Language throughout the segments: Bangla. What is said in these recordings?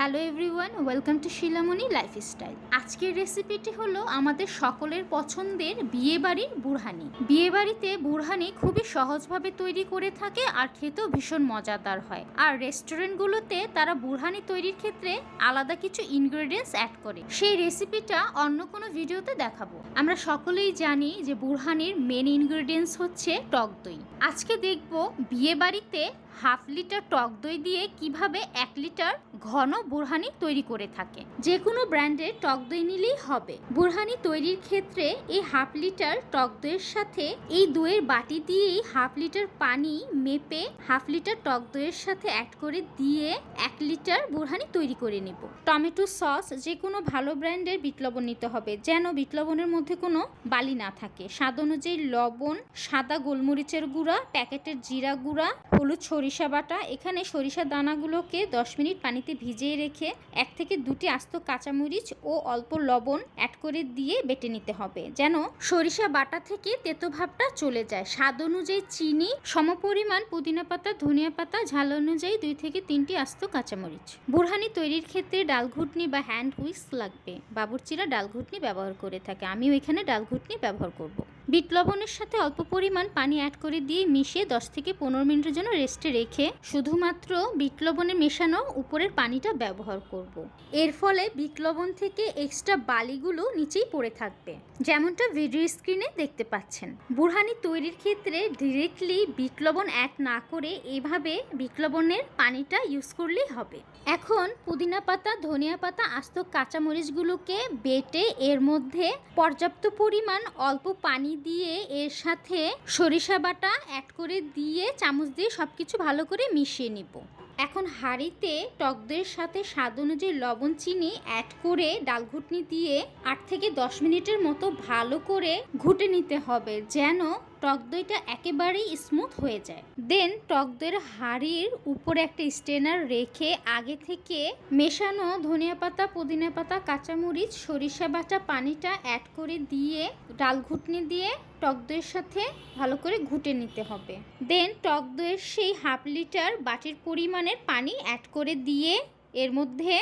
Hello everyone, welcome to Shilamoni lifestyle. আজকের রেসিপিটি হলো আমাদের সকলের পছন্দের বিয়েবাড়ির বুড়হানি বিয়েবাড়িতে বুড়হানি খুবই সহজভাবে তৈরি করে থাকে আর খেতেও ভীষণ মজাদার হয়। আর রেস্টুরেন্টগুলোতে তারা বুড়হানি তৈরির ক্ষেত্রে আলাদা কিছু ইনগ্রেডিয়েন্টস অ্যাড করে। সেই রেসিপিটা অন্য কোনো ভিডিওতে দেখাবো। আমরা সকলেই জানি যে বুড়হানির মেন ইনগ্রেডিয়েন্টস হচ্ছে টক দই। আজকে দেখব বিয়েবাড়িতে হাফ লিটার টক দই দিয়ে কীভাবে এক লিটার ঘন বুরহানি তৈরি করে থাকে? যে কোনো ব্র্যান্ডের টক দই নিলেই হবে। বুরহানি তৈরির ক্ষেত্রে এই হাফ লিটার টক দইয়ের সাথে এই দইয়ের বাটি দিয়েই হাফ লিটার পানি মেপে হাফ লিটার টক দইয়ের সাথে অ্যাড করে দিয়ে এক লিটার বুরহানি তৈরি করে নেব। টমেটো সস যে কোনো ভালো ব্র্যান্ডের বিট লবণ নিতে হবে, যেন বিট লবণের মধ্যে কোনো বালি না থাকে। স্বাদ অনুযায়ী লবণ, সাদা গোলমরিচের গুঁড়া, প্যাকেটের জিরা গুঁড়া, হলুদ সরিষা বাটা। এখানে সরিষা দানাগুলোকে দশ মিনিট পানিতে ভিজিয়ে রেখে এক থেকে দুটি আস্ত কাঁচামরিচ ও অল্প লবণ অ্যাড করে দিয়ে বেটে নিতে হবে, যেন সরিষা বাটা থেকে তেতো ভাবটা চলে যায়। স্বাদ অনুযায়ী চিনি, সমপরিমাণ পুদিনা পাতা, ধনিয়া পাতা, ঝাল অনুযায়ী দুই থেকে তিনটি আস্ত কাঁচামরিচ। বুরহানি তৈরির ক্ষেত্রে ডাল ঘুটনি বা হ্যান্ড হুইস্ক লাগবে। বাবুরচিরা ডাল ঘুটনি ব্যবহার করে থাকে। আমিও এখানে ডাল ঘুটনি ব্যবহার করব। বিট লবণের সাথে অল্প পরিমাণ পানি অ্যাড করে দিয়ে মিশিয়ে দশ থেকে পনেরো মিনিটের জন্য রেস্টে রেখে শুধুমাত্র বিট লবণে মেশানো উপরের পানিটা ব্যবহার করব। এর ফলে বিট লবণ থেকে এক্সট্রা বালিগুলো নিচেই পড়ে থাকবে, যেমনটা ভিডিও স্ক্রিনে দেখতে পাচ্ছেন বুরহানি তৈরির ক্ষেত্রে ডিরেক্টলি বিট লবণ অ্যাড না করে এভাবে বিট লবণের পানিটা ইউজ করলেই হবে এখন পুদিনা পাতা, ধনিয়া পাতা, আস্ত কাঁচামরিচগুলোকে বেটে এর মধ্যে পর্যাপ্ত পরিমাণ অল্প পানি দিয়ে এর সাথে সরিষা বাটা অ্যাড করে দিয়ে চামচ দিয়ে সব কিছু ভালো করে মিশিয়ে নিব। এখন হাঁড়িতে টকদের সাথে স্বাদ অনুযায়ী লবণ, চিনি অ্যাড করে ডাল ঘুটনি দিয়ে আট থেকে দশ মিনিটের মতো ভালো করে ঘুটে নিতে হবে যেন টক দইটা একেবারেই স্মুথ হয়ে যায়। দেন টক দইয়ের হাঁড়ির উপরে একটা স্টেনার রেখে আগে থেকে মেশানো ধনিয়া পাতা, পুদিনা পাতা, কাঁচামরিচ, সরিষা বাটা পানিটা অ্যাড করে দিয়ে ডাল ঘুটনি দিয়ে টক দইয়ের সাথে ভালো করে ঘুটে নিতে হবে। দেন টক দইয়ের সেই হাফ লিটার বাটির পরিমাণের পানি অ্যাড করে দিয়ে এর মধ্যে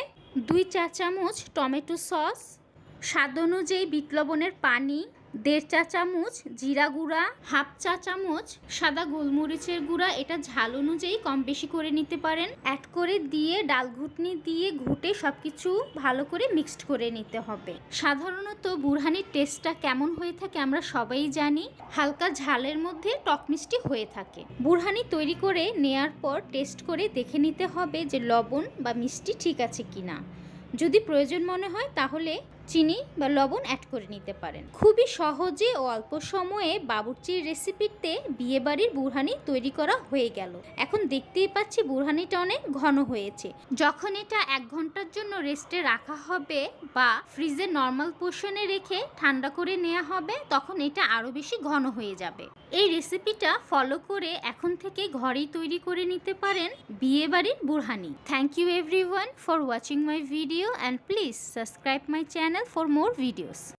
দুই চা চামচ টমেটো সস, স্বাদ অনুযায়ী বিট লবণের পানি দেড় চা চামচ জিরা গুঁড়া, হাফ চা চামচ সাদা গোলমরিচের গুঁড়া, এটা ঝাল অনুযায়ী কম বেশি করে নিতে পারেন। অ্যাড করে দিয়ে ডাল ঘুটনি দিয়ে ঘুটে সব কিছু ভালো করে মিক্সড করে নিতে হবে। সাধারণত বুরহানির টেস্টটা কেমন হয়ে থাকে আমরা সবাই জানি। হালকা ঝালের মধ্যে টক মিষ্টি হয়ে থাকে। বুরহানি তৈরি করে নেয়ার পর টেস্ট করে দেখে নিতে হবে যে লবণ বা মিষ্টি ঠিক আছে কিনা। যদি প্রয়োজন মনে হয় তাহলে চিনি বা লবণ অ্যাড করে নিতে পারেন। খুবই সহজে ও অল্প সময়ে বাবুর্চির রেসিপিতে বিয়েবাড়ির বুরহানি তৈরি করা হয়ে গেল। এখন দেখতেই পাচ্ছি বুরহানিটা অনেক ঘন হয়েছে। যখন এটা এক ঘণ্টার জন্য রেস্টে রাখা হবে বা ফ্রিজে নর্মাল পোর্শনে রেখে ঠান্ডা করে নেওয়া হবে, তখন এটা আরও বেশি ঘন হয়ে যাবে। এই রেসিপিটা ফলো করে এখন থেকে ঘরেই তৈরি করে নিতে পারেন বিয়েবাড়ির borhani thank you everyone for watching my video and please subscribe my channel for more videos.